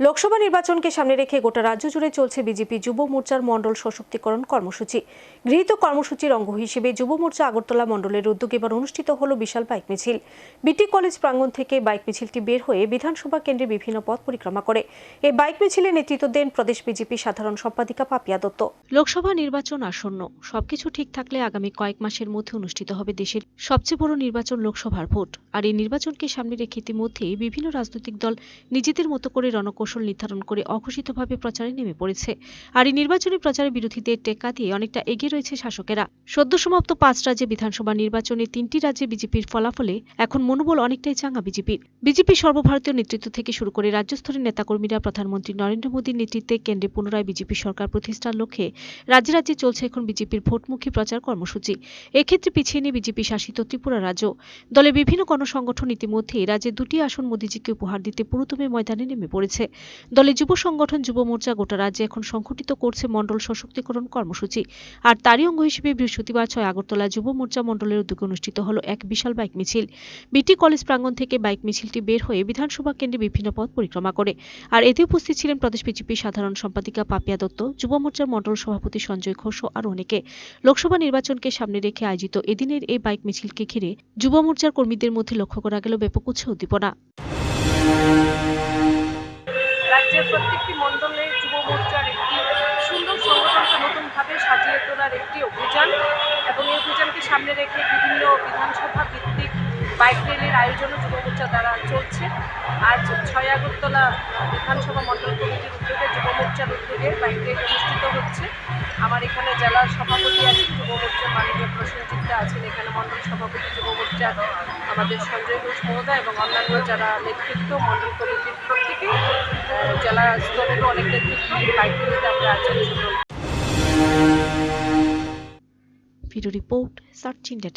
লোকসভা নির্বাচনকে সামনে রেখে গোটা রাজ্য জুড়ে চলছে বিজেপি যুব মোর্চার মণ্ডল সশক্তিকরণ কর্মসূচি। গৃহীত কর্মসূচির অঙ্গ হিসেবে যুব মোর্চা আগরতলা মণ্ডলের উদ্যোগে এবার অনুষ্ঠিত হল বিশাল বাইক মিছিল। বিটি কলেজ প্রাঙ্গণ থেকে বাইক মিছিলটি বের হয়ে বিধানসভা কেন্দ্রে বিভিন্ন পথ পরিক্রমা করে। এই বাইক মিছিলে নেতৃত্ব দেন প্রদেশ বিজেপি সাধারণ সম্পাদিকা পাপিয়া দত্ত। লোকসভা নির্বাচন আসন্ন। সবকিছু ঠিক থাকলে আগামী কয়েক মাসের মধ্যে অনুষ্ঠিত হবে দেশের সবচেয়ে বড় নির্বাচন লোকসভার ভোট। আর এই নির্বাচনকে সামনে রেখে ইতিমধ্যেই বিভিন্ন রাজনৈতিক দল নিজেদের মতো করে রণকৌশল নির্ধারণ করে অঘোষিতভাবে প্রচারে নেমে পড়েছে। আর এই নির্বাচনী প্রচারে বিরোধীদের টেক্কা দিয়ে অনেকটা এগিয়ে রয়েছে শাসকেরা। সদ্য সমাপ্ত পাঁচ রাজ্যে বিধানসভা নির্বাচনে তিনটি রাজ্যে বিজেপির ফলাফলে এখন মনোবল অনেকটাই চাঙ্গা বিজেপির। বিজেপি সর্বভারতীয় নেতৃত্ব থেকে শুরু করে রাজ্যস্তরের নেতাকর্মীরা, প্রধানমন্ত্রী নরেন্দ্র মোদীর নেতৃত্বে কেন্দ্রে পুনরায় বিজেপি সরকার প্রতিষ্ঠার লক্ষ্যে রাজ্যে রাজ্যে চলছে এখন বিজেপির ভোটমুখী প্রচার কর্মসূচি। এক্ষেত্রে পিছিয়ে নেই বিজেপি শাসিত ত্রিপুরা রাজ্য। দলে বিভিন্ন গণসংগঠন ইতিমধ্যেই রাজ্যে দুটি আসন মোদীজিকে উপহার দিতে পুরোদমে ময়দানে নেমে পড়েছে। দলের যুব সংগঠন যুব মোর্চা গোটা রাজ্যে এখন সংঘটিত করছে মণ্ডল সশক্তিকরণ কর্মসূচি। আর তারই অঙ্গ হিসেবে বৃহস্পতিবার ছয় আগরতলা যুব মোর্চা মণ্ডলের উদ্যোগে অনুষ্ঠিত হলো এক বিশাল বাইক মিছিল। বিটি কলেজ প্রাঙ্গণ থেকে বাইক মিছিলটি বের হয়ে বিধানসভা কেন্দ্রে বিভিন্ন পথ পরিক্রমা করে। আর এতে উপস্থিত ছিলেন প্রদেশ বিজেপি সাধারণ সম্পাদিকা পাপিয়া দত্ত, যুব মোর্চার মণ্ডল সভাপতি সঞ্জয় ঘোষ আর অনেকে। লোকসভা নির্বাচনকে সামনে রেখে আয়োজিত এদিনের এই বাইক মিছিলকে ঘিরে যুব মোর্চার কর্মীদের মধ্যে লক্ষ্য করা গেল ব্যাপক উৎসাহ উদ্দীপনা। প্রত্যেকটি মণ্ডলে যুব মোর্চার একটি সুন্দর সংগঠনকে নতুনভাবে সাজিয়ে তোলার একটি অভিযান এবং এই অভিযানকে সামনে রেখে বিভিন্ন বিধানসভা ভিত্তিক বাইক র্যালির আয়োজনও যুব মোর্চা দ্বারা চলছে। আজ ছয় আগরতলা বিধানসভা মণ্ডল কমিটির উদ্যোগে যুব মোর্চার উদ্যোগে বাইক র্যালি অনুষ্ঠিত হচ্ছে। আমার এখানে জেলার সভাপতি আছেন যুব মোর্চার মাননীয় প্রসেনজিৎ আছেন এখানে মণ্ডল সভাপতি যুব মোর্চার আমাদের সঞ্জয় ঘোষ মহোদয় এবং অন্যান্য যারা নেতৃত্ব মণ্ডল কমিটির আহ, জেলা স্তরেরও অনেক নেতৃত্ব র্যালিতে আমরা আছি সার্চ ইন্ডিয়া